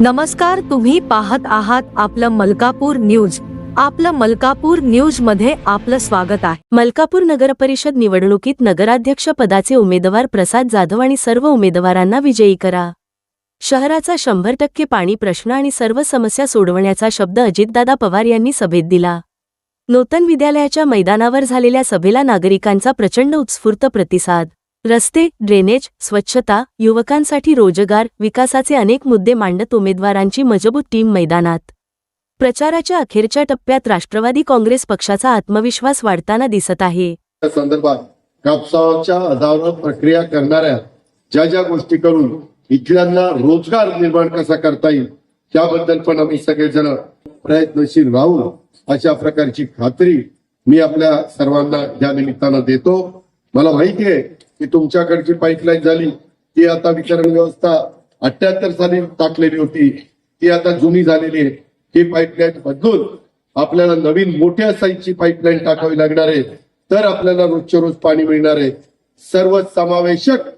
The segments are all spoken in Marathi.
नमस्कार तुम्ही पाहत आहात आपलं मलकापूर न्यूज. आपलं मलकापूर न्यूजमध्ये आपलं स्वागत आहे. मलकापूर नगरपरिषद निवडणुकीत नगराध्यक्ष पदाचे उमेदवार प्रसाद जाधव आणि सर्व उमेदवारांना विजयी करा. शहराचा शंभर टक्के पाणी प्रश्न आणि सर्व समस्या सोडवण्याचा शब्द अजितदादा पवार यांनी सभेत दिला. नूतन विद्यालयाच्या मैदानावर झालेल्या सभेला नागरिकांचा प्रचंड उत्स्फूर्त प्रतिसाद. रस्ते ड्रेनेज स्वच्छता युवकांसाठी रोजगार विकासाचे अनेक मुद्दे मांडत उमेदवारांची मजबूत टीम मैदानात. प्रचाराच्या अखेरच्या टप्प्यात राष्ट्रवादी काँग्रेस पक्षाचा आत्मविश्वास वाढताना दिसत आहे. संदर्भात कापसाच्या आधारावर प्रक्रिया करणाऱ्या ज्या ज्या गोष्टी करून इथल्यांना रोजगार निर्माण कसा करता येईल त्याबद्दल पण आम्ही सगळेजण प्रयत्नशील राहू अशा प्रकारची खात्री मी आपल्या सर्वांना या निमित्तानं देतो. मला माहिती आहे की तुमच्याकडची पाईपलाईन झाली ती आता वितरण व्यवस्था अठ्याहत्तर साली टाकलेली होती ती आता जुनी झालेली आहे. ही पाईपलाईन बदलून आपल्याला नवीन मोठ्या साईजची पाईपलाईन टाकावी लागणार आहे. तर आपल्याला रोजच्या रोज पाणी मिळणार आहे. सर्व समावेशक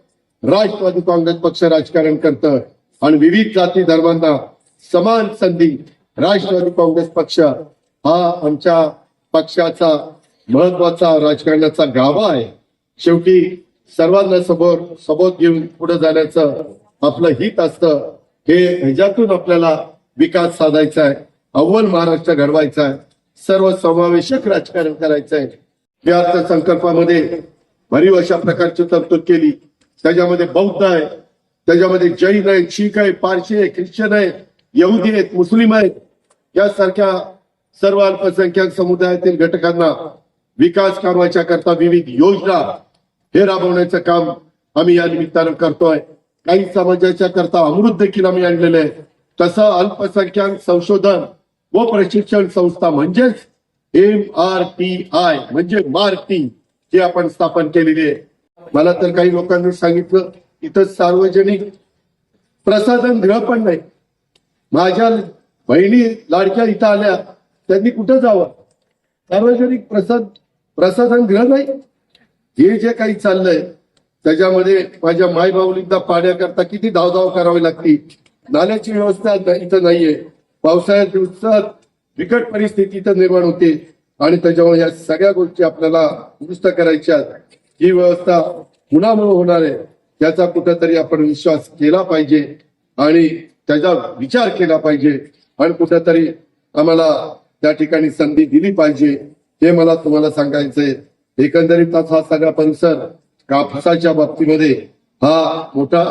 राष्ट्रवादी काँग्रेस पक्ष राजकारण करतं आणि विविध जाती धर्मांना समान संधी राष्ट्रवादी काँग्रेस पक्ष हा आमच्या पक्षाचा महत्त्वाचा राजकारणाचा गाभा आहे. शेवटी सर्वांना समोर सबोध घेऊन पुढे जाण्याचं आपलं हित असतं. हे ह्याच्यातून आपल्याला विकास साधायचा आहे. अव्वल महाराष्ट्र घडवायचा आहे. सर्व समावेशक राजकारण करायचं आहे. या अर्थसंकल्पामध्ये भरीव अशा प्रकारची तरतूद केली. त्याच्यामध्ये बौद्ध आहे. त्याच्यामध्ये जैन आहेत शीख आहे पारशी आहे ख्रिश्चन आहेत यहुदी आहेत मुस्लिम आहेत. यासारख्या सर्व अल्पसंख्याक समुदायातील घटकांना विकास कामाच्या करता विविध योजना हे राबवण्याचं काम आम्ही या निमित्तानं करतोय. काही समाजाच्या करता अमृत देखील आम्ही आणलेलं आहे. तसं अल्पसंख्याक संशोधन व प्रशिक्षण संस्था म्हणजेच एम आर टी आय म्हणजे मारती जी आपण स्थापन केलेली आहे. मला तर काही लोकांनी सांगितलं इथं सार्वजनिक प्रसाधन गृह पण नाही. माझ्या बहिणी लाडक्या इथं आल्या त्यांनी कुठं जावं? सार्वजनिक प्रसाद प्रसाधन गृह नाही. हे जे काही चाललंय त्याच्यामध्ये माझ्या मायबाऊलींना पाण्याकरता किती धावधाव करावी लागती. नाल्याची व्यवस्था इथं नाहीये. पावसाळ्यात दिवसात बिकट परिस्थिती इथं निर्माण होते. आणि त्याच्यामुळे या सगळ्या गोष्टी आपल्याला दुरुस्त करायच्या ही व्यवस्था कुणामुळे होणार आहे. याचा कुठेतरी आपण विश्वास केला पाहिजे. आणि त्याचा विचार केला पाहिजे. आणि कुठेतरी आम्हाला त्या ठिकाणी संधी दिली पाहिजे. हे मला तुम्हाला सांगायचंय. एकंदरीत हा सगळा परिसर कापसाच्या बाबतीमध्ये हा मोठा